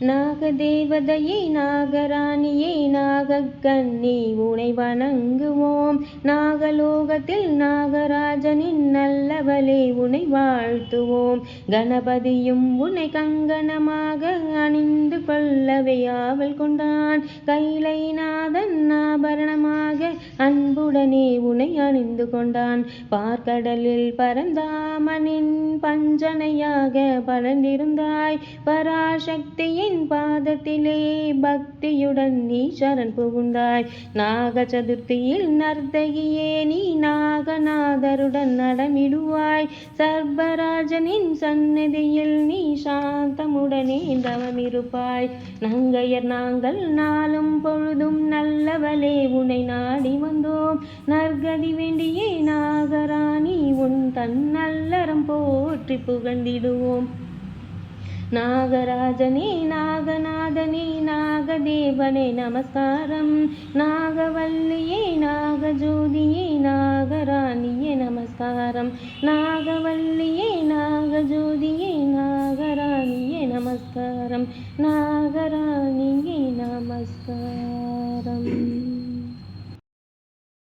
நாகதேவதையே நாகராணியே நாகக்கண்ணி உனை வணங்குவோம். நாகலோகத்தில் நாகராஜனின் நல்லவளே உனை வாழ்த்துவோம். கணபதியும் உன்னை கங்கணமாக அணிந்து கொள்ளவே ஆவல் கொண்டான். கைலைநாதன் ஆபரணமாக அன்புடனே உனை அணிந்து கொண்டான். பார்க்கடலில் பரந்தாமனின் பஞ்சனையாக பறந்திருந்தாய் பராசக்தியின் பாதத்திலே பக்தியுடன் நீ சரண் புகுந்தாய். நாக சதுர்த்தியில் நர்த்தகியே நீ நாகநாதருடன் நடமிடுவாய். சர்வராஜனின் சந்நிதியில் நீ சாந்தமுடனே தவமிருப்பாய். நங்கையர் நாங்கள் நாளும் பொழுதும் நற்கதி வேண்டியே நாகராணி உன் தன்னல்லறம் போற்றி புகழ்ந்திடுவோம். நாகராஜனே நாகநாதனே நாகதேவனே நமஸ்காரம். நாகவல்லியே நாகஜோதியே நாகராணியே நமஸ்காரம். நாகவல்லியே நாகஜோதியே நாகராணியே நமஸ்காரம். நாகரா